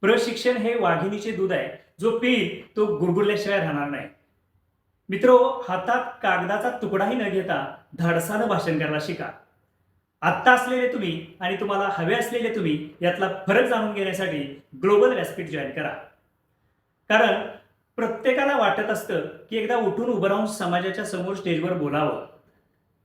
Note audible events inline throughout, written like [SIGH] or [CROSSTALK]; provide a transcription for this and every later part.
प्रशिक्षण हे वाघिणीचे दूध आहे. जो पिईल तो गुरगुरल्याशिवाय राहणार नाही. मित्रो हातात कागदाचा तुकडाही न घेता धाडसानं भाषण करायला शिका. आत्ता असलेले तुम्ही आणि तुम्हाला हवे असलेले तुम्ही यातला फरक जाणून घेण्यासाठी ग्लोबल व्यासपीठ जॉईन करा. कारण प्रत्येकाला वाटत असतं की एकदा उठून उभं राहून समाजाच्या समोर स्टेजवर बोलावं.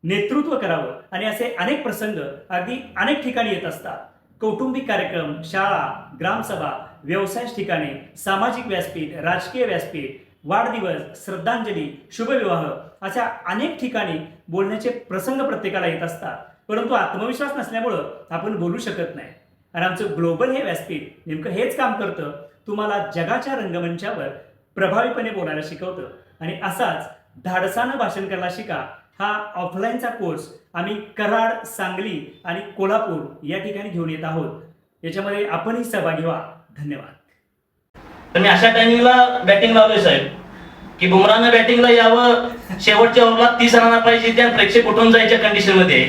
नेतृत्व करावं. आणि असे अनेक प्रसंग अगदी अनेक ठिकाणी येत असतात. कौटुंबिक कार्यक्रम शाळा ग्रामसभा व्यवसाय ठिकाणे सामाजिक व्यासपीठ राजकीय व्यासपीठ वाढदिवस श्रद्धांजली शुभविवाह अशा अनेक ठिकाणी बोलण्याचे प्रसंग प्रत्येकाला येत असतात. परंतु आत्मविश्वास नसल्यामुळं आपण बोलू शकत नाही. आणि आमचं ग्लोबल हे व्यासपीठ नेमकं हेच काम करतं तुम्हाला जगाच्या रंगमंचावर प्रभावीपणे बोलायला शिकवतं. आणि असाच धाडसानं भाषण करायला शिका हा ऑफलाईनचा कोर्स आम्ही कराड सांगली आणि कोल्हापूर या ठिकाणी घेऊन येत आहोत. याच्यामध्ये आपणही सहभागी व्हा. धन्यवाद. तर मी अशा टायमिंगला बॅटिंग लावलोय साहेब. की बुमरानं बॅटिंगला यावं शेवटच्या ओव्हरला तीस रना पाहिजे त्या प्रेक्षक उठून जायच्या कंडिशनमध्ये.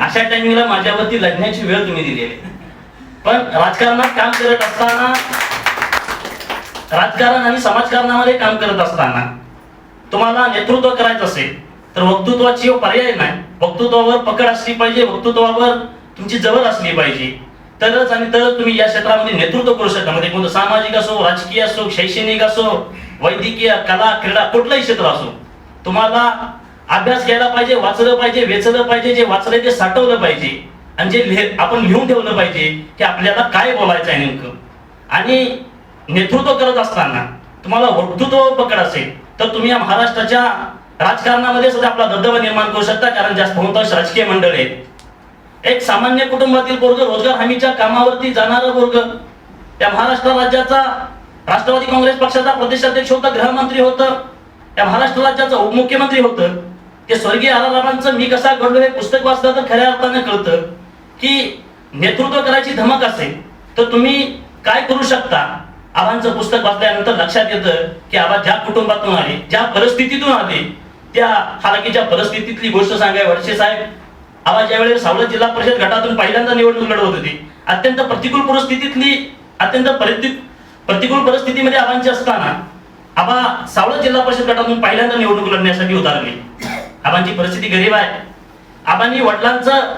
अशा टायमिंगला माझ्यावरती लढण्याची वेळ तुम्ही दिली आहे. पण राजकारणात काम करत असताना राजकारण आणि समाजकारणामध्ये काम करत असताना तुम्हाला नेतृत्व करायचं असेल तर वक्तृत्वाची हो पर्याय नाही. वक्तृत्वावर पकड असली पाहिजे वक्तृत्वावर तुमची जवळ असली पाहिजे. तरच आणि तरच तुम्ही या क्षेत्रामध्ये नेतृत्व करू शकता. म्हणजे कोणतं सामाजिक असो राजकीय असो शैक्षणिक असो वैद्यकीय कला क्रीडा कुठलंही क्षेत्र असो तुम्हाला अभ्यास घ्यायला पाहिजे वाचलं पाहिजे वेचलं पाहिजे जे वाचलंय ते साठवलं पाहिजे. आणि जे लिह- आपण लिहून ठेवलं पाहिजे की आपल्याला काय बोलायचं आहे नेमकं. आणि नेतृत्व करत असताना तुम्हाला वक्तृत्व पकड असेल तर तुम्ही या महाराष्ट्राच्या राजकारणामध्ये सुद्धा आपला दबदबा निर्माण करू शकता कारण जास्त बहुतांश राजकीय मंडळ. आहेत एक सामान्य कुटुंबातील पोरग रोजगार हमीच्या कामावरती जाणारा पोरग. त्या महाराष्ट्र राज्याचा राष्ट्रवादी काँग्रेस पक्षाचा प्रदेशाध्यक्ष होता गृहमंत्री होतं. त्या महाराष्ट्र राज्याचं उपमुख्यमंत्री होतं. ते स्वर्गीय आरारामांचं मी कसा घडलो हे पुस्तक वाचलं तर खऱ्या अर्थानं कळतं की नेतृत्व करायची धमक असेल तर तुम्ही काय करू शकता? आबांचं पुस्तक वाचल्यानंतर लक्षात येतं की आबा ज्या कुटुंबातून आले ज्या परिस्थितीतून आले त्या हालाकीच्या परिस्थितीतली गोष्ट सांगाय वर्षे साहेब आबा ज्यावेळेस सावळत जिल्हा परिषद गटातून पहिल्यांदा निवडणूक लढवत होती अत्यंत प्रतिकूल परिस्थितीतली अत्यंत परिस्थिती प्रतिकूल परिस्थितीमध्ये आबांची असताना आबा सावळत जिल्हा परिषद गटातून पहिल्यांदा निवडणूक लढण्यासाठी उतारली. आबांची परिस्थिती गरीब आहे. आबांनी वडिलांचं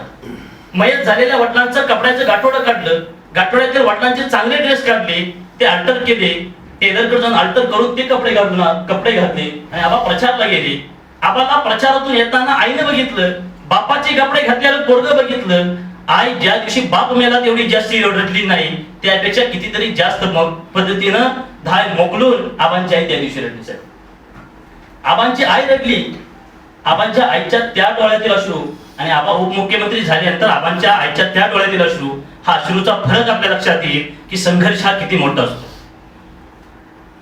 मयत झालेल्या वडिलांचं कपड्याचं गाठोडं काढलं गाठोड्यातील वडिलांचे चांगले ड्रेस काढले ते अल्टर केले टेलरकडे जाऊन अल्टर करून ते कपडे घालून कपडे घातले आणि आबा प्रचारला गेले. आबाला प्रचारातून येताना आईने बघितलं बापाचे कपडे घातलेलं पोरग बघितलं आई ज्या दिवशी बाप मेला तेवढी जास्त रडली नाही त्यापेक्षा कितीतरी जास्त पद्धतीनं धाय मोकलून आबांची आई त्या दिवशी रडली साहेब. आबांची आई रडली. आबांच्या आईच्या त्या डोळ्यातील अश्रू आणि आबा उपमुख्यमंत्री झाल्यानंतर आबांच्या आईच्या त्या डोळ्यातील अश्रू हा अश्रूचा फरक आपल्या लक्षात येईल की संघर्ष हा किती मोठा असतो.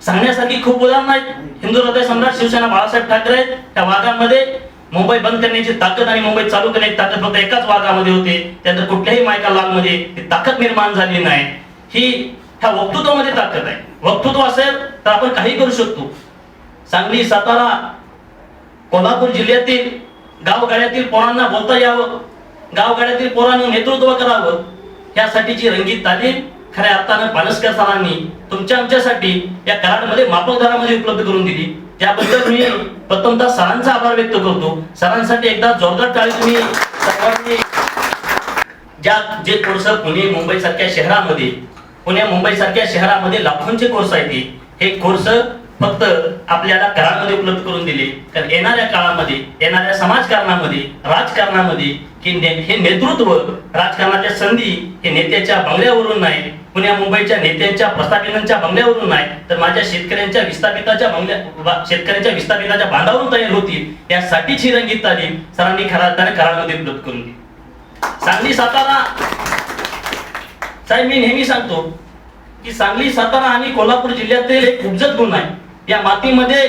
सांगण्यासारखी खूप उदाहरण आहेत. हिंदू हृदय सम्राट शिवसेना बाळासाहेब ठाकरे त्या वादामध्ये मुंबई बंद करण्याची ताकद आणि मुंबई चालू करण्याची ताकद फक्त एकाच वादामध्ये होते. त्यानंतर कुठल्याही मायका लालमध्ये ती ताकद निर्माण झाली नाही. ही ह्या वक्तृत्वामध्ये ताकद आहे. वक्तृत्व असेल तर आपण काही करू शकतो. सांगली सातारा कोल्हापूर जिल्ह्यातील गावगाड्यातील पोरांना बोलता यावं. गावगाड्यातील पोरांनी नेतृत्व करावं. यासाठीची रंगीत तालीम खऱ्या अर्थानं पानसकर सरांनी तुमच्या आमच्यासाठी या कराडमध्ये माफक दरामध्ये उपलब्ध करून दिली. त्याबद्दल मी प्रथमतः सरांचा आभार व्यक्त करतो. सरांसाठी एकदा जोरदार टाळी तुम्ही सर्वांनी ज्या जे कोर्स पुणे मुंबई सारख्या शहरामध्ये पुणे मुंबई सारख्या शहरामध्ये लाखोंचे कोर्स आहेत हे. कोर्स फक्त आपल्याला करामध्ये उपलब्ध करून दिले. कारण येणाऱ्या काळामध्ये येणाऱ्या समाजकारणामध्ये राजकारणामध्ये की ने- हे नेतृत्व राजकारणाच्या संधी हे नेत्याच्या बंगल्यावरून नाही. पुण्या मुंबईच्या नेत्यांच्या प्रस्थापितांच्या बंगल्यावरून नाही तर माझ्या शेतकऱ्यांच्या विस्थापिताच्या बंगल्या शेतकऱ्यांच्या विस्थापिताच्या बांधावरून तयार होतील यासाठीच ही रंगीत तालीम सरांनी खरा अर्थाने कराडमध्ये उपलब्ध करून दिली. सांगली सातारा साहेब मी नेहमी सांगतो की सांगली सातारा आणि कोल्हापूर जिल्ह्यातील एक उपजत गुण आहे. या मातीमध्ये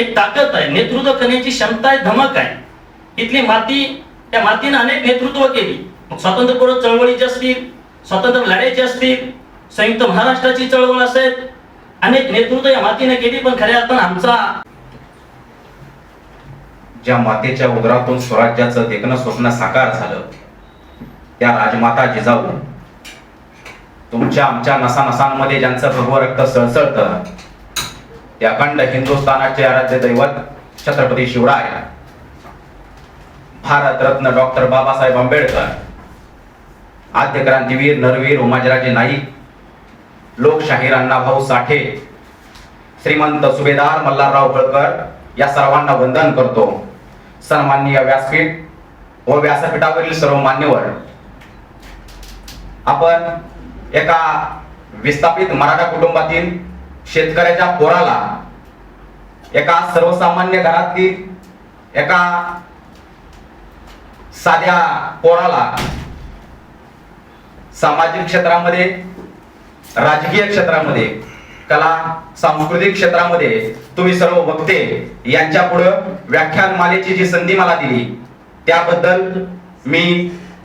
एक ताकद आहे नेतृत्व करण्याची क्षमता आहे धमक आहे. इथली माती त्या मातीनं अनेक नेतृत्व केली. मग स्वातंत्र्यपूर्व चळवळीचे असतील स्वातंत्र्य लढायचे असतील संयुक्त महाराष्ट्राची चळवळ असेल अनेक नेतृत्व या मातीने केली पण खऱ्या अर्थानं आमचा ज्या मातेच्या उदरातून स्वराज्याचं देखणं स्वप्न साकार झालं त्या राजमाता जिजाऊ तुमच्या आमच्या नसानसांमध्ये ज्यांचं भगव रक्त सळसळतं ते अखंड हिंदुस्थानाचे आराध्य दैवत छत्रपती शिवराय भारतरत्न डॉक्टर बाबासाहेब आंबेडकर आद्य क्रांतीवीर नरवीर उमाजीराजे नाईक लोकशाहीर अण्णाभाऊ साठे. श्रीमंत सुभेदार मल्हारराव होळकर या सर्वांना वंदन करतो. सन्माननीय व्यासपीठ व व्यासपीठावरील सर्व मान्यवर. आपण एका विस्थापित मराठा कुटुंबातील शेतकऱ्याच्या पोराला एका सर्वसामान्य घरातील एका साध्या पोराला सामाजिक क्षेत्रामध्ये राजकीय क्षेत्रामध्ये कला सांस्कृतिक क्षेत्रामध्ये तुम्ही सर्व वक्ते यांच्या पुढं व्याख्यान मालेची जी संधी मला दिली त्याबद्दल मी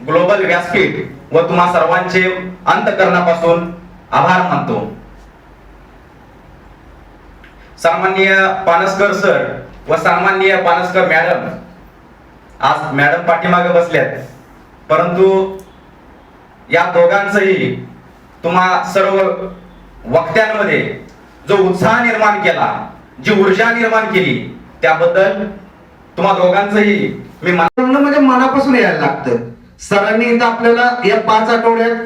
ग्लोबल व्यासपीठ व तुम्हा सर्वांचे अंतकरणापासून आभार मानतो. सामान्य पानसकर सर व सामान्य पानसकर मॅडम आज मॅडम पाठीमागे बसल्यात परंतु या दोघांचंही तुम्हा सर्व वक्त्यांमध्ये जो उत्साह निर्माण केला जी ऊर्जा निर्माण केली त्याबद्दल तुम्हा दोघांचंही मी म्हणजे मनापासून यायला लागतं. सरांनी इथं आपल्याला या पाच आठवड्यात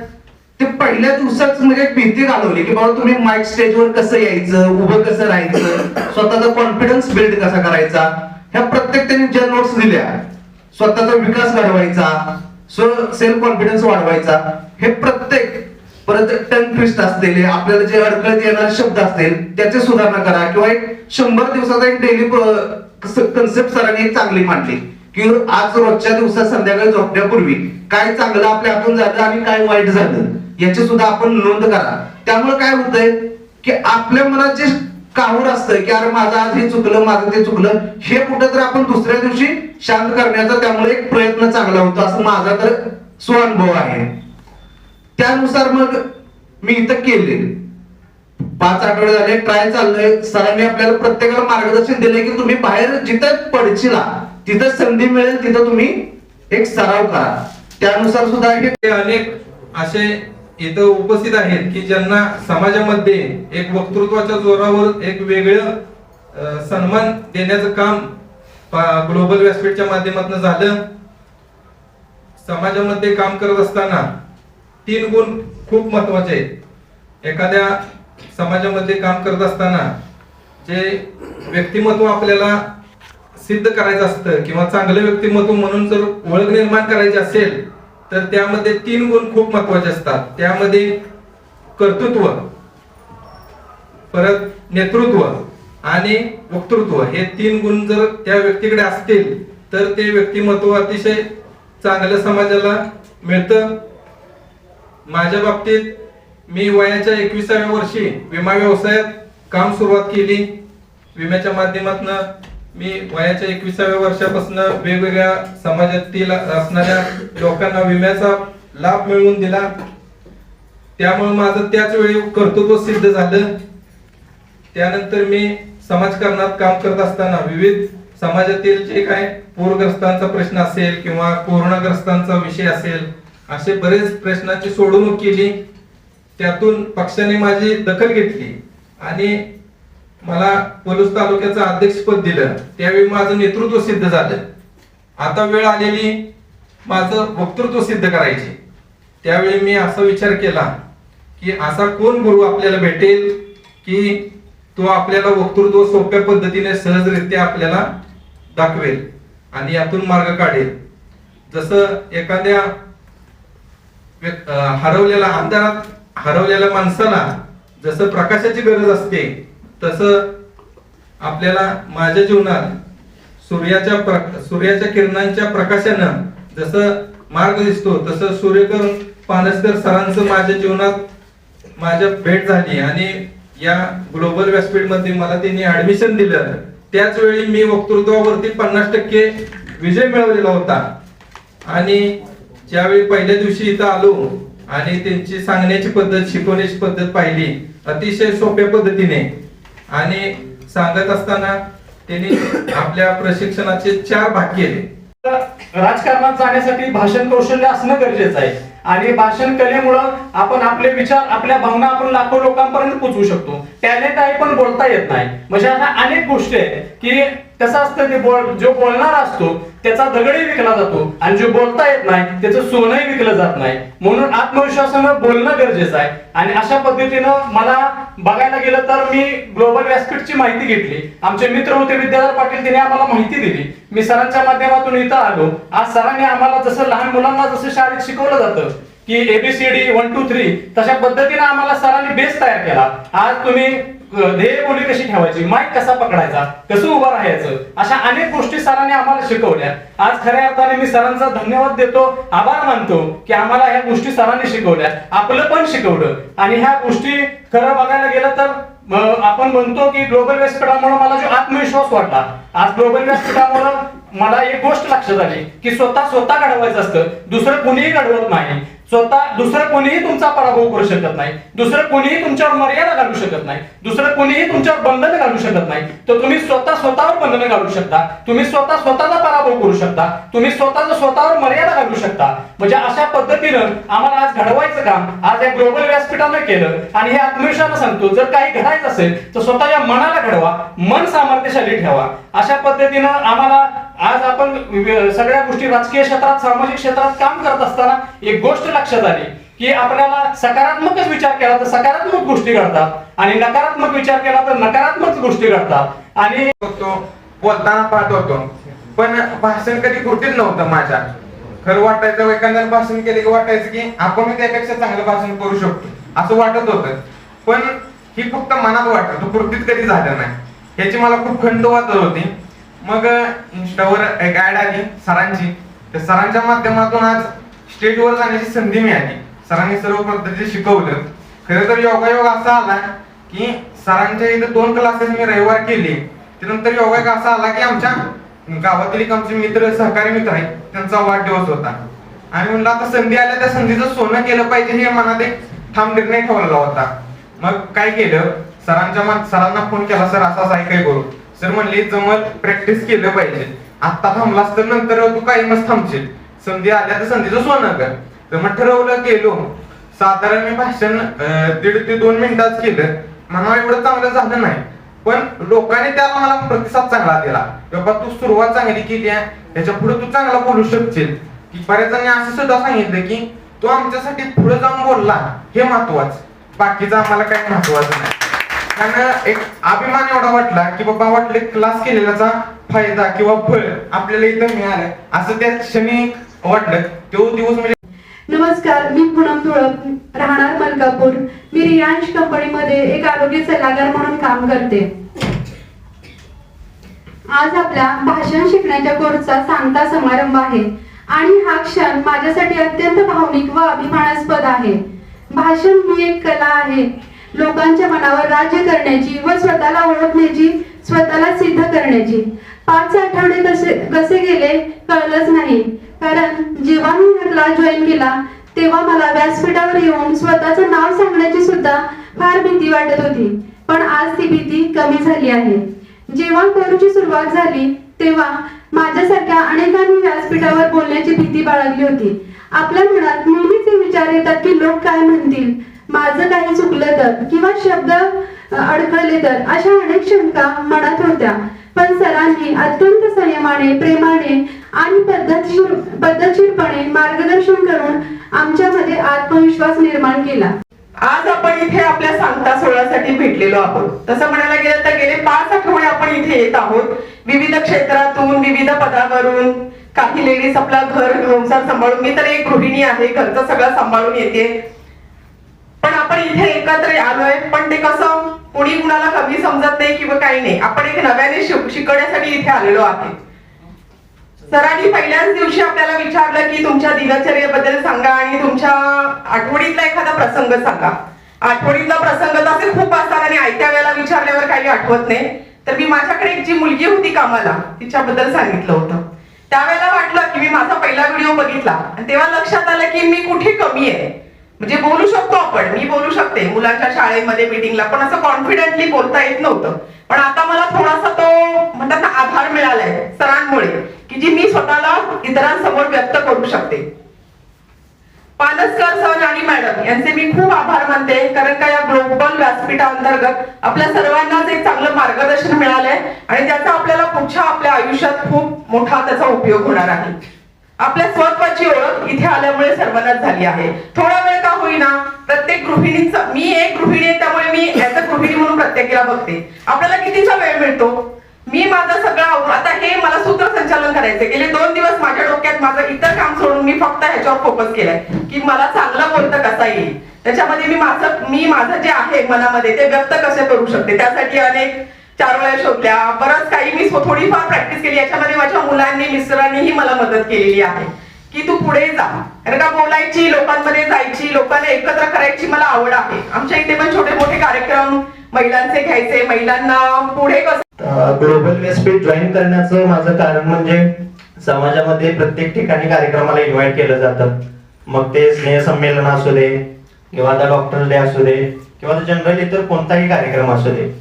ते पहिल्या दिवसाच म्हणजे भीती घालवली की बाबा तुम्ही माईक स्टेजवर कसं यायचं उभं कसं राहायचं स्वतःचा कॉन्फिडन्स बिल्ड कसा करायचा? ह्या प्रत्येक त्यांनी ज्या नोट्स दिल्या स्वतःचा विकास घडवायचा सेल्फ कॉन्फिडन्स वाढवायचा हे प्रत्येक परत टन ट्विस्ट असलेले आपल्याला जे अडकळत येणारे शब्द असतील त्याचे सुधारणा करा. किंवा एक शंभर दिवसाचा एक डेली कन्सेप्ट सरांनी एक चांगली मांडली की आज रोजच्या दिवसात संध्याकाळी झोपण्यापूर्वी काय चांगलं आपल्या हातून झालं आणि काय वाईट झालं याची सुद्धा आपण नोंद करा. त्यामुळे काय होतंय की आपल्या मनात जे काहूर असतं की अरे माझं आज हे चुकलं माझं ते चुकलं हे कुठं तर आपण दुसऱ्या दिवशी शांत करण्याचा त्यामुळे एक प्रयत्न चांगला होतो असं माझा तर स्वानुभव आहे. त्यानुसार मग मी इथं केले पाच आठवडे झाले ट्राय चाललंय. सरांनी आपल्याला प्रत्येकाला मार्गदर्शन दिलंय की तुम्ही बाहेर जिथं पडचिला तिथं संधी मिळेल तिथं तुम्ही एक सराव करा. त्यानुसार सुद्धा हे अनेक असे इथं उपस्थित आहेत की ज्यांना समाजामध्ये एक वक्तृत्वाच्या जोरावर एक वेगळं सन्मान देण्याचं काम ग्लोबल व्यासपीठच्या माध्यमातून झालं. समाजामध्ये काम करत असताना तीन गुण खूप महत्त्वाचे आहेत. एखाद्या समाजामध्ये काम करत असताना जे व्यक्तिमत्व आपल्याला सिद्ध करायचं असतं किंवा चांगलं व्यक्तिमत्व म्हणून जर ओळख निर्माण करायची असेल तर त्यामध्ये तीन गुण खूप महत्त्वाचे असतात. त्यामध्ये कर्तृत्व परत नेतृत्व आणि वक्तृत्व. हे तीन गुण जर त्या व्यक्तीकडे असतील तर ते व्यक्तिमत्व अतिशय चांगलं समाजाला मिळतं. माझ्या बाबतीत मी वयाच्या एकविसाव्या वर्षी विमा व्यवसायात काम सुरुवात केली. विम्याच्या माध्यमातून मी वयाच्या एकविसाव्या वर्षापासून वेगवेगळ्या समाजातील असणाऱ्या लोकांना विम्याचा लाभ मिळवून दिला. त्यामुळे माझं त्याच वेळी कर्तृत्व सिद्ध झालं. त्यानंतर मी समाजकारणात काम करत असताना विविध समाजातील जे काय पूरग्रस्तांचा प्रश्न असेल किंवा कोरोनाग्रस्तांचा विषय असेल असे बरेच प्रश्नाची सोडवणूक केली. त्यातून पक्षाने माझी दखल घेतली आणि मला पलूस तालुक्याचं अध्यक्षपद दिलं. त्यावेळी माझं नेतृत्व सिद्ध झालं. आता वेळ आलेली माझं वक्तृत्व सिद्ध करायची. त्यावेळी मी असा विचार केला की असा कोण गुरु आपल्याला भेटेल की तो आपल्याला वक्तृत्व सोप्या पद्धतीने सहजरित्या आपल्याला दाखवेल आणि यातून मार्ग काढेल. जसं एखाद्या हरवलेला अंधारात हरवलेल्या माणसाला जसं प्रकाशाची गरज असते तसं आपल्याला माझ्या जीवनात सूर्याच्या प्र- सूर्याच्या किरणांच्या प्रकाशानं जसं मार्ग दिसतो तसं सूर्यकर पानसकर सरांचं माझ्या जीवनात माझ्या भेट झाली आणि या ग्लोबल व्यासपीठमध्ये मला त्यांनी ऍडमिशन दिलं. त्याच वेळी मी वक्तृत्वावरती पन्नास टक्के विजय मिळवलेला होता. आणि ज्यावेळी पहिल्या दिवशी इथं आलो आणि त्यांची सांगण्याची पद्धत शिकवण्याची पद्धत पाहिली अतिशय सोप्या पद्धतीने आणि सांगत असताना त्यांनी आपल्या प्रशिक्षणाचे चार भाग केले. राजकारणात जाण्यासाठी भाषण कौशल्य असणं गरजेचं आहे. आणि भाषण कलेमुळं आपण आपले विचार आपल्या भावना आपण लाखो लोकांपर्यंत पोहोचवू शकतो. टॅलेंट आहे पण बोलता येत नाही. म्हणजे अशा अनेक गोष्टी आहेत की कसं असतं ते बोल जो बोलणारा असतो त्याचा दगडही विकला जातो. आणि जो बोलता येत नाही त्याचं सोनंही विकलं जात नाही. म्हणून आत्मविश्वासानं बोलणं गरजेचं आहे. आणि अशा पद्धतीनं मला बघायला गेलं तर मी ग्लोबल व्यासपीठची माहिती घेतली. आमचे मित्र होते विद्याधर पाटील त्यांनी आम्हाला माहिती दिली. मी सरांच्या माध्यमातून इथं आलो. आज सरांनी आम्हाला जसं लहान मुलांना जसं शाळेत शिकवलं जातं की एबीसीडी वन टू थ्री तशा पद्धतीने आम्हाला सरांनी बेस तयार केला. आज तुम्ही ध्येय बोली कशी ठेवायची? माईक कसा पकडायचा? कसं उभं राहायचं? अशा अनेक गोष्टी सरांनी आम्हाला शिकवल्या. आज खऱ्या अर्थाने मी सरांचा धन्यवाद देतो आभार मानतो की आम्हाला ह्या गोष्टी सरांनी शिकवल्या. आपलं पण शिकवलं. आणि ह्या गोष्टी खरं बघायला गेलं तर आपण म्हणतो की ग्लोबल व्यासपीठामुळे मला जो आत्मविश्वास वाटला आज ग्लोबल व्यासपीठामुळे मला एक गोष्ट लक्षात आली की स्वतः स्वतः घडवायचं असतं. दुसरं कुणीही घडवत नाही. स्वतः दुसरं कोणीही तुमचा पराभव करू शकत नाही. दुसरं कोणीही तुमच्यावर मर्यादा घालू शकत नाही. दुसरं कोणीही तुमच्यावर बंधन घालू शकत नाही. तर तुम्ही स्वतः स्वतःवर बंधन घालू शकता. तुम्ही स्वतः स्वतःचा पराभव करू शकता. तुम्ही स्वतःचा स्वतःवर मर्यादा घालू शकता. म्हणजे अशा पद्धतीनं आम्हाला आज घडवायचं काम आज या ग्लोबल व्यासपीठानं केलं आणि हे आत्मविश्वासानं सांगतो. जर काही घडायचं असेल तर स्वतःच्या मनाला घडवा मन सामर्थ्यशाली ठेवा. अशा पद्धतीनं आम्हाला आज आपण सगळ्या गोष्टी राजकीय क्षेत्रात सामाजिक क्षेत्रात काम करत असताना एक गोष्ट लक्षात आली की आपल्याला सकारात्मकच विचार केला तर सकारात्मक गोष्टी घडतात आणि नकारात्मक विचार केला तर नकारात्मक गोष्टी घडतात. आणि बोलताना पाहत होतो. पण भाषण कधी कुठेच नव्हतं माझ्या. खरं वाटायचं एखाद्या भाषण केले की वाटायचं की आपण त्यापेक्षा चांगलं भाषण करू शकतो असं वाटत होतं. पण ही फक्त मनात वाटत कृतीत कधी झालं नाही. याची मला खूप खंड वाटत होती. मग इंस्टावर एक ऍड आली सरांची. त्या सरांच्या माध्यमातून आज स्टेजवर जाण्याची संधी मिळाली. सरांनी सर्व पद्धती शिकवलं. खरं तर योगायोग असा आला की सरांच्या इथे दोन क्लासेस मी रविवार केले. त्यानंतर योगायोग असा आला की आमच्या गावातील एक आमचे मित्र सहकारी मित्र आहेत त्यांचा वाढदिवस होता. आणि म्हणलं आता संधी आल्या त्या संधीचं सोनं केलं पाहिजे हे मनात एक ठाम निर्णय ठेवलेला होता. मग काय केलं? सरांच्या मा- सरांना फोन केला सर असा आहे काय करू. सर म्हणले जमत प्रॅक्टिस केलं पाहिजे. आता थांबलास तर नंतर तू काही मस्त थांबशील. संधी आल्या तर संधीचं सोनं कर तर मग ठरवलं गेलो साधारण मी भाषण दीड ते दोन मिनिटात केलं. म्हणा एवढं चांगलं झालं नाही. पण लोकांनी त्याला मला प्रतिसाद चांगला दिला. बाबा तू सुरुवात चांगली केली आहे. याच्यापुढे तू चांगला बोलू शकशील. की बऱ्याच जणांनी असं सुद्धा सांगितलं की तो आमच्यासाठी पुढे जाऊन बोलला. हे महत्वाचं. बाकीचं आम्हाला काही महत्वाचं नाही. कारण एक अभिमान एवढा वाटला की बाबा वाटले क्लास केलेल्याचा फायदा किंवा फळ आपल्याला इथं मिळालं. असं त्या क्षणी वाटलं तो दिवस म्हणजे नमस्कार मी पूनम तुळप राहणार मलकापूर. मी रियांश कंपनीमध्ये एक आरोग्य सल्लागार म्हणून काम करते. आज आपला भाषण शिकण्याच्या कोर्सचा सांगता समारंभ आहे. आणि हा क्षण माझ्यासाठी अत्यंत भावनिक व अभिमानास्पद आहे. भाषण ही एक कला आहे. लोकांच्या मनावर राज्य करण्याची व स्वतःला ओळखण्याची स्वतःला सिद्ध करण्याची. पाच आठवडे कसे कसे गेले कळलंच नाही. कारण जेव्हा मी हा क्लास जॉईन केला तेव्हा मला व्यासपीठावर येऊन स्वतःचं नाव सांगण्याची सुद्धा फार भीती वाटत होती. पण आज ती भीती कमी झाली आहे. जेव्हा करूची सुरुवात झाली तेव्हा माझ्यासारख्या अनेकांनी व्यासपीठावर बोलण्याची भीती बाळगली होती. आपल्या मनात नेहमीच हे विचार येतात की लोक काय म्हणतील? माझं काही चुकलं तर? किंवा शब्द अ, अडखळले तर? अशा अनेक शंका मनात होत्या. पण सरांनी अत्यंत संयमाने प्रेमाने आणि पद्धतशीर पद्धतशीरपणे मार्गदर्शन करून आमच्यामध्ये आत्मविश्वास निर्माण केला. आज आपण इथे आपल्या सांगता सोहळ्यासाठी भेटलेलो आहोत. तसं म्हणायला गेलं तर गेले पाच आठवडे आपण इथे येत आहोत. विविध क्षेत्रातून विविध पदावरून काही लेडीज आपला घर संसार सांभाळून. मी तर एक गृहिणी आहे घरचं सगळं सांभाळून येते. पण आपण इथे एकत्र आलोय. पण ते कसं कोणी कुणाला कमी समजत नाही किंवा काही नाही. आपण एक नव्याने शिकण्यासाठी शिकवण्यासाठी इथे आलेलो आहे. सरांनी पहिल्याच दिवशी आपल्याला विचारलं की तुमच्या दिनचर्येबद्दल सांगा आणि तुमच्या आठवडीतला एखादा प्रसंग सांगा. आठवडीतला प्रसंग तर असे खूप असतात आणि आयत्या वेळेला विचारल्यावर काही आठवत नाही. तर मी माझ्याकडे एक जी मुलगी होती कामाला तिच्याबद्दल सांगितलं होतं. त्यावेळेला वाटलं की मी माझा पहिला व्हिडिओ बघितला. आणि तेव्हा लक्षात आलं की मी कुठे कमी आहे. म्हणजे बोलू शकतो आपण मी बोलू शकते. मुलांच्या शाळेमध्ये मीटिंगला पण असं कॉन्फिडेंटली बोलता येत नव्हतं. पण आता मला थोडासा तो म्हणतात ना आधार मिळालाय सरांमुळे की जी मी स्वतःला इतरांसमोर व्यक्त करू शकते. पानसकर सर आणि मॅडम यांचे मी खूप आभार मानते कारण का या ग्लोबल व्यासपीठाअंतर्गत आपल्या सर्वांनाच एक चांगलं मार्गदर्शन मिळालंय आणि त्याचा आपल्याला पुढच्या आपल्या आयुष्यात खूप मोठा त्याचा उपयोग होणार आहे. आपल्या स्वत्वाची ओळख इथे आल्यामुळे सर्वांनाच झाली आहे. थोडा वेळ का होईना प्रत्येक गृहिणीचा मी एक गृहिणी आहे त्यामुळे मी ऍज अ गृहिणी म्हणून प्रत्येकीला बघते. आपल्याला कितीचा वेळ मिळतो? मी माझं सगळं आता हे मला सूत्रसंचालन करायचं गेले दोन दिवस माझ्या डोक्यात माझं इतर काम सोडून मी फक्त ह्याच्यावर फोकस केलाय. की मला चांगलं बोलतं कसा येईल? त्याच्यामध्ये मी माझं मी माझं जे आहे मनामध्ये ते व्यक्त कसे करू शकते? त्यासाठी अनेक चार वेळा शोधल्या. बरंच काही मी थोडीफार प्रॅक्टिस केली. याच्यामध्ये माझ्या मुलांनी मिस्टरांनीही मला मदत केलेली आहे. की तू पुढे जा. कारण का बोलायची लोकांमध्ये जायची लोकांना एकत्र करायची मला आवड आहे. आमच्या इथे पण छोटे मोठे कार्यक्रम महिलांचे घ्यायचे महिलांना पुढे कसं ग्लोबल व्यासपीठ जॉईन करण्याचं माझं कारण म्हणजे समाजामध्ये प्रत्येक ठिकाणी कार्यक्रमाला इन्व्हाइट केलं जातं. मग ते स्नेह संमेलन असू दे किंवा आता डॉक्टर डे असू दे किंवा जनरल इतर कोणताही कार्यक्रम असू दे.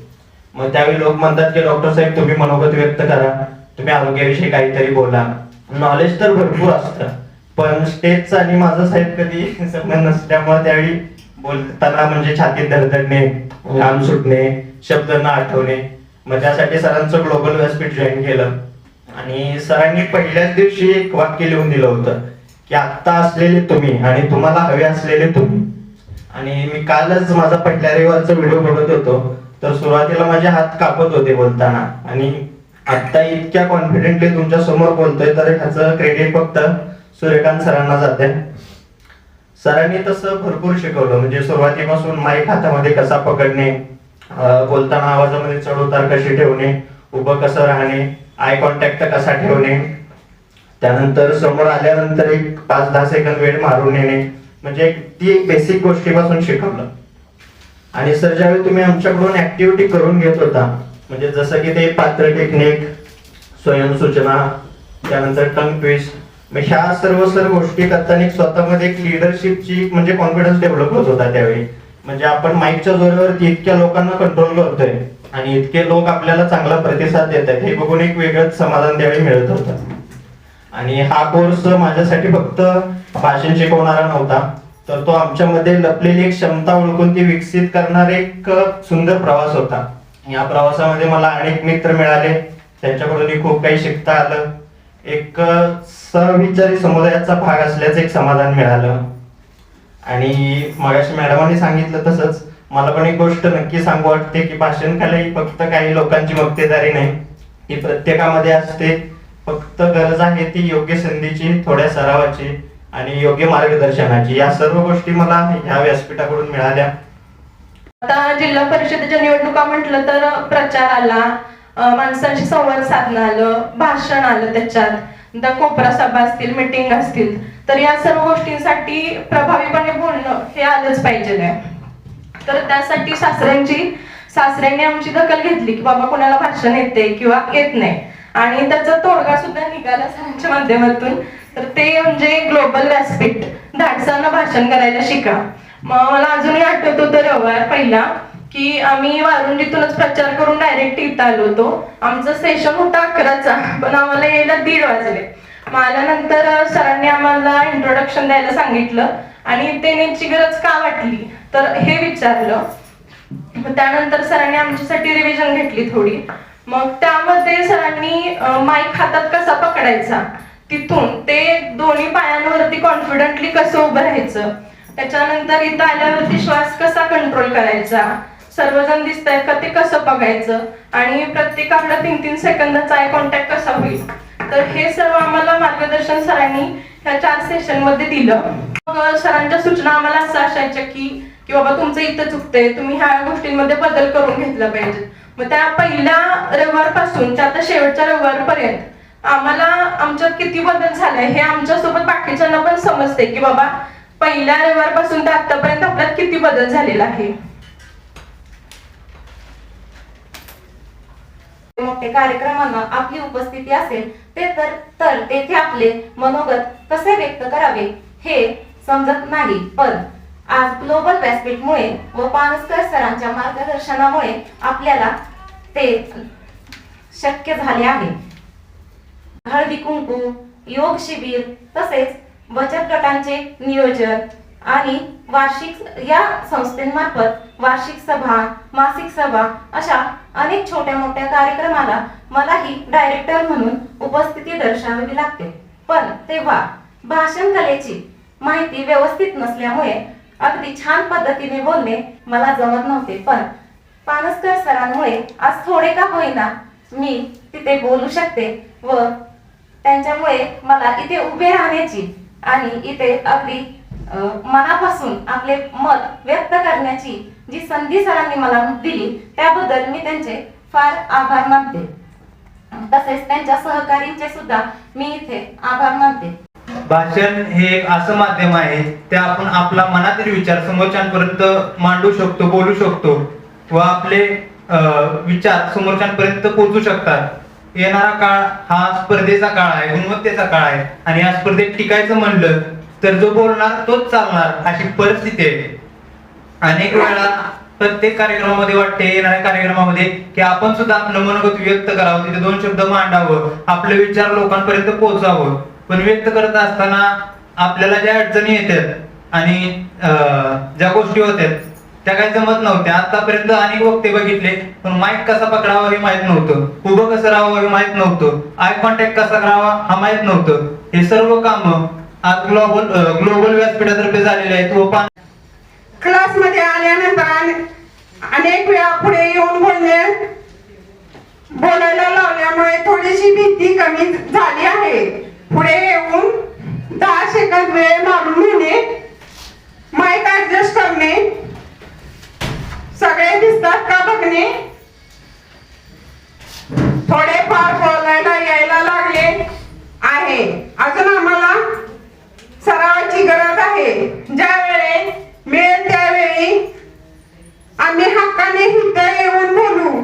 मग त्यावेळी लोक म्हणतात की डॉक्टर साहेब तुम्ही मनोगत व्यक्त करा. तुम्ही आरोग्याविषयी काहीतरी बोला. नॉलेज तर भरपूर असतं. पण स्टेजचा आणि माझं साहेब कधी संबंध नसल्यामुळे त्यावेळी बोलताना म्हणजे छातीत धडधडणे घाम सुटणे शब्द न आठवणे. मग त्यासाठी सरांचं ग्लोबल व्यासपीठ जॉईन केलं. आणि सरांनी पहिल्याच दिवशी एक वाक्य लिहून दिलं होतं की आत्ता असलेले तुम्ही आणि तुम्हाला हवे असलेले तुम्ही. आणि मी कालच माझा पहिल्या रविवारचा व्हिडिओ बघत होतो. तर सुरुवातीला माझे हात कापत होते बोलताना. आणि आता इतक्या कॉन्फिडेंटली तुमच्यासमोर बोलतोय तर ह्याचं क्रेडिट फक्त सूर्यकांत सरांना जाते. सरांनी तसं भरपूर शिकवलं. म्हणजे सुरुवातीपासून माईक हातामध्ये कसा पकडणे बोलताना आवाजामध्ये चढ उतार कशी ठेवणे उभं कसं राहणे आय कॉन्टॅक्ट कसा ठेवणे त्यानंतर समोर आल्यानंतर एक पाच दहा सेकंद वेळ मारून येणे. म्हणजे ती एक बेसिक गोष्टीपासून शिकवलं. आणि सर ज्यावेळी तुम्ही आमच्याकडून ऍक्टिव्हिटी करून घेत होता म्हणजे जसं की ते पात्र टेक्निक स्वयंसूचना त्यानंतर टंग ट्विस्ट मग ह्या सर्व सर गोष्टी करताना स्वतःमध्ये एक लिडरशिपची म्हणजे कॉन्फिडन्स डेव्हलप होत होता त्यावेळी. म्हणजे आपण माईकच्या जोरावरती इतक्या लोकांना कंट्रोल करतोय आणि इतके लोक आपल्याला चांगला प्रतिसाद देत आहेत हे बघून एक वेगळंच समाधान त्यावेळी मिळत होतं. आणि हा कोर्स माझ्यासाठी फक्त भाषण शिकवणारा नव्हता. तर तो आमच्यामध्ये लपलेली एक क्षमता ओळखून ती विकसित करणारा एक सुंदर प्रवास होता. या प्रवासामध्ये मला अनेक मित्र मिळाले. त्यांच्याकडूनही खूप काही शिकता आलं. एक सर्वविचारी समुदायाचा भाग असल्याचं एक समाधान मिळालं. आणि मगाशी मॅडमांनी सांगितलं तसंच मला पण एक गोष्ट नक्की सांगू वाटते की भाषण कला ही फक्त काही लोकांची मक्तेदारी नाही. ही प्रत्येकामध्ये असते. फक्त गरज आहे ती योग्य संधीची थोड्या सरावाची. आणि योग्य मार्गदर्शनाची. या सर्व गोष्टी मला ह्या व्यासपीठाकडून मिळाल्या. आता जिल्हा परिषदेच्या निवडणुका म्हटलं तर प्रचार आला माणसांशी संवाद साधणं आलं भाषण आलं त्याच्यात. नंतर कोपरा सभा असतील मिटिंग असतील तर या सर्व गोष्टींसाठी प्रभावीपणे बोलणं हे आलंच पाहिजे. तर त्यासाठी सासऱ्यांची सासऱ्यांनी आमची दखल घेतली की बाबा कोणाला भाषण येते किंवा येत नाही. आणि त्याचा तोडगा सुद्धा निघाला सरांच्या माध्यमातून. तर ते म्हणजे ग्लोबल व्यासपीठ. धाडसानं भाषण करायला शिका. मग मला अजूनही आठवत होतं रविवार पहिला की आम्ही वारुंडीतूनच प्रचार करून डायरेक्ट इथं आलो होतो. आमचं सेशन होतं अकराचा पण आम्हाला यायला दीड वाजले. मग नंतर सरांनी आम्हाला इंट्रोडक्शन द्यायला सांगितलं आणि ते गरज का वाटली? तर हे विचारलं. त्यानंतर सरांनी आमच्यासाठी रिव्हिजन घेतली थोडी. मग त्यामध्ये सरांनी माईक हातात कसा पकडायचा? तिथून ते दोन्ही पायांवरती कॉन्फिडंटली कसं उभं राहायचं? त्याच्यानंतर इथं आल्यावरती श्वास कसा कंट्रोल करायचा? सर्वजण दिसत आहेत का ते कसं बघायचं? आणि प्रत्येकाकडे तीन तीन सेकंदाचा आय कॉन्टॅक्ट कसा होईल? तर हे सर्व आम्हाला मार्गदर्शन सरांनी ह्या चार सेशनमध्ये दिलं. मग सरांच्या सूचना आम्हाला असं असायच्या की की बाबा तुमचं इथं चुकतंय तुम्ही ह्या गोष्टींमध्ये बदल करून घेतला पाहिजे मग त्या पहिल्या रविवारपासून ते आता शेवटच्या रविवारपर्यंत आम्हाला आमच्यात किती बदल झालाय हे आमच्यासोबत बाकीच्यांना पण समजते की बाबा पहिल्या रविवारपासून ते आतापर्यंत आपल्यात किती बदल झालेला आहे. मोठे कार्यक्रमांना आपली उपस्थिती असेल ते तर तर तेथे आपले मनोगत कसे व्यक्त करावे हे समजत नाही पण आज ग्लोबल व्यासपीठमुळे व पानसकर सरांच्या मार्गदर्शनामुळे आपल्याला ते शक्य झाले आहे. हळदी कुंकू योग शिबिर तसेच बचत गटांचे नियोजन आणि वार्षिक या संस्थेमार्फत वार्षिक सभा मासिक सभा अशा अनेक छोट्या मोठ्या कार्यक्रमाला मलाही डायरेक्टर म्हणून उपस्थिती दर्शवावी लागते. पण तेव्हा भाषण कलेची माहिती व्यवस्थित नसल्यामुळे अगदी छान पद्धतीने बोलणे मला जमत नव्हते. पण पानसकर सरांमुळे आज थोडे का होईना मी तिथे बोलू शकते व त्यांच्यामुळे मला इथे उभे राहण्याची आणि इथे अगदी मनापासून आपले मत व्यक्त करण्याची जी संधी सरांनी मला दिली त्याबद्दल मी त्यांचे फार आभार मानते. तसेच त्यांच्या सहकारींचे सुद्धा मी इथे आभार मानते. भाषण हे एक असं माध्यम आहे ते आपण आपला मनातील विचार समोरच्यांपर्यंत मांडू शकतो बोलू शकतो व आपले विचार समोरच्यांपर्यंत पोहोचू शकतात. येणारा काळ हा स्पर्धेचा काळ आहे गुणवत्तेचा काळ आहे. आणि या स्पर्धेत टिकायचं म्हणलं तर जो बोलणार तोच चालणार अशी परिस्थिती आहे. अनेक वेळा प्रत्येक कार्यक्रमामध्ये वाटते येणाऱ्या कार्यक्रमामध्ये की आपण सुद्धा आपलं मनोगत व्यक्त करावं तिथे दोन शब्द मांडावं आपले विचार लोकांपर्यंत पोहोचावं. पण व्यक्त करत असताना आपल्याला ज्या अडचणी येतात आणि ज्या गोष्टी होत्या त्या काही जमत नव्हत्या. आतापर्यंत अनेक वक्ते बघितले पण माईक कसा पकडावा हे माहीत नव्हतं. उभं कसं राहावं हे माहीत नव्हतं. आय कॉन्टॅक्ट कसा करावा हा माहीत नव्हतं. हे सर्व काम आज ग्लोबल ग्लोबल व्यासपीठातर्फे झालेले आहेत. व पान क्लासमध्ये आल्यानंतर अनेक वेळा पुढे येऊन बोलले. बोलायला लावल्यामुळे थोडीशी भीती कमी झाली आहे. पुढे येऊन दहा सेकंद वेळ मारून घेणे माईक ऍडजस्ट करणे. सगळे दिसतात का बघणे? थोडेफार बोलायला यायला लागले आहे. अजून आम्हाला सरावाची गरज आहे. ज्या वेळे मिळेल त्यावेळी आम्ही हक्काने इथं येऊन बोलू.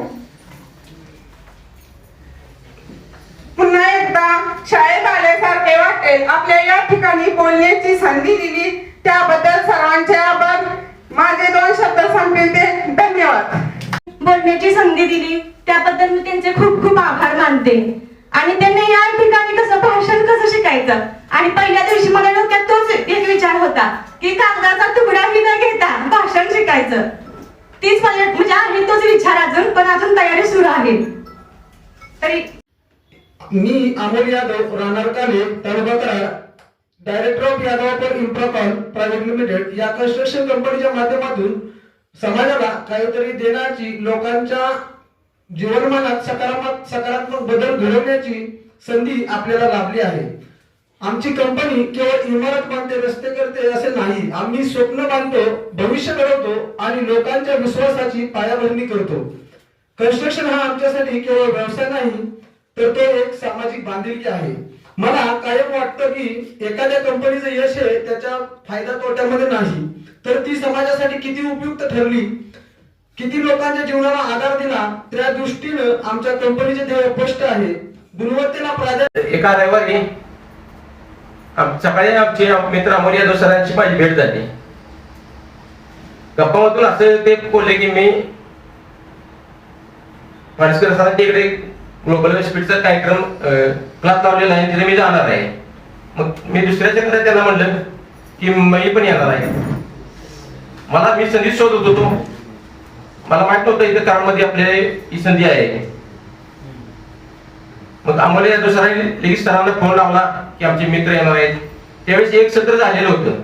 पुन्हा एकदा शाळेत आल्यासारखे वाटेल आपल्या या ठिकाणी बोलण्याची संधी दिली. त्याबद्दल सर्वांचे आभार. माझे दोन शब्द संपवते धन्यवाद. बोलण्याची संधी दिली. त्याबद्दल मी त्यांचे खूप खूप आभार मानते. आणि त्यांनी या ठिकाणी कसं भाषण कसं शिकायचं? आणि पहिल्या दिवशी मला डोक्यात तोच एक विचार होता की कागदाचा तुकडाही न घेता भाषण शिकायचं. तीच माझ्या म्हणजे आहे तोच विचार अजून पण अजून तयारी सुरू आहे. तरी मी अमोल यादव राहणार Kale taluka Karad director of Yadavapur Infracon private limited या कन्स्ट्रक्शन कंपनीच्या माध्यमातून समाजाला काहीतरी देण्याची लोकांच्या जीवनमानात सकारात्मक सकारात्मक बदल घडवण्याची संधी आपल्याला लाभली आहे. आमची कंपनी केवळ इमारत बांधते रस्ते करते असे नाही. आम्ही स्वप्न बांधतो भविष्य घडवतो आणि लोकांच्या विश्वासाची पायाभरणी करतो. कन्स्ट्रक्शन हा आमच्यासाठी केवळ व्यवसाय नाही तर तो एक सामाजिक बांधिलकी आहे. मला कायम वाटतं की एखाद्या कंपनीचं यश आहे त्याच्या फायदा तोट्यामध्ये नाही. तर ती समाजासाठी किती उपयुक्त ठरली? किती लोकांच्या जीवनाला आधार दिला? त्या दृष्टीनं आमच्या कंपनीचे ध्येय स्पष्ट आहे. गुणवत्तेला प्राधान्य एका रविवारी सकाळी आमचे मित्र अमोल दुसऱ्यांची माझी भेट झाली. गप्पामधून असं ते बोलले की मी पारस्कर ग्लोबल स्पीडचा कार्यक्रम क्लास लावलेला आहे तिथे मी जाणार आहे. मग मी दुसऱ्या चक्रात त्यांना म्हणलं की मी पण येणार आहे. मला मी संधी शोधत होतो. मला माहीत नव्हतं इथं कारमध्ये आपल्या ही संधी आहे. मग आम्हाला या दुसऱ्या लगेच सरांना फोन लावला की आमचे मित्र येणार आहेत. त्यावेळेस एक सत्र झालेलं होतं.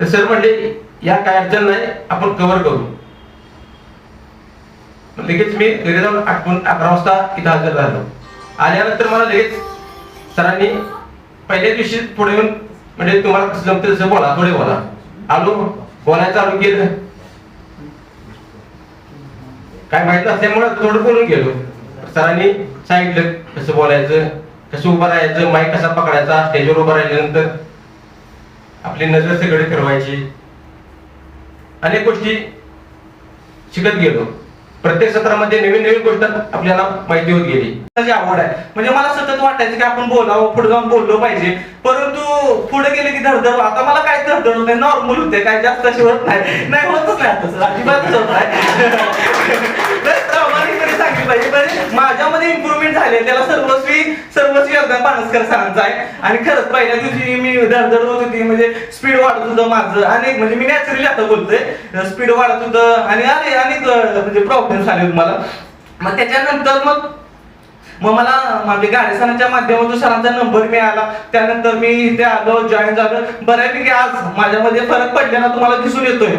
तर सर म्हणले या काय अडचण नाही आपण कव्हर करू. लगेच मी घरी जाऊन आठवून अकरा वाजता इथं हजर झालो. आल्यानंतर मला लगेच सरांनी पहिल्या दिवशी पुढे येऊन म्हणजे तुम्हाला कसं तसं बोला थोडे बोला. आलो बोलायला चालू केलं. काय माहीत नसल्यामुळे थोडं बोलून गेलो. सरांनी सांगितलं कसं बोलायचं कसं उभं राहायचं माईक कसा पकडायचा स्टेजवर उभं राहिल्यानंतर आपली नजर सगळे फिरवायची. अनेक गोष्टी शिकत गेलो. प्रत्येक सत्रामध्ये नवीन नवीन गोष्ट आपल्याला माहिती होत गेली. माझी आवड आहे. म्हणजे मला सतत वाटायचं की आपण बोलावं पुढे जाऊन बोललो पाहिजे. परंतु पुढे गेले की धडधड आता मला काय धडधड होते नाही नॉर्मल होते काय जास्त अशी होत नाही. नाही होतच नाही आता. अजिबातच होत नाही. [LAUGHS] पाहिजे पण माझ्यामध्ये इम्प्रुव्हमेंट झाले त्याला सर्वस्वी सर्वस्वी योगदान पानसकर सरांचा आहे. आणि खरंच पहिल्या दिवशी मी धडधड होत होती म्हणजे स्पीड वाढत होतं माझं. आणि म्हणजे मी नॅचरली आता बोलतोय स्पीड वाढत होतं. आणि अरे अनेक म्हणजे प्रॉब्लेम्स आले तुम्हाला. मला मग त्याच्यानंतर मग मग मला माझ्या गाडेसनाच्या माध्यमातून सरांचा नंबर मिळाला. त्यानंतर मी इथे आलो जॉईन झालो. बऱ्यापैकी आज माझ्यामध्ये फरक पडल्याना तुम्हाला दिसून येतोय.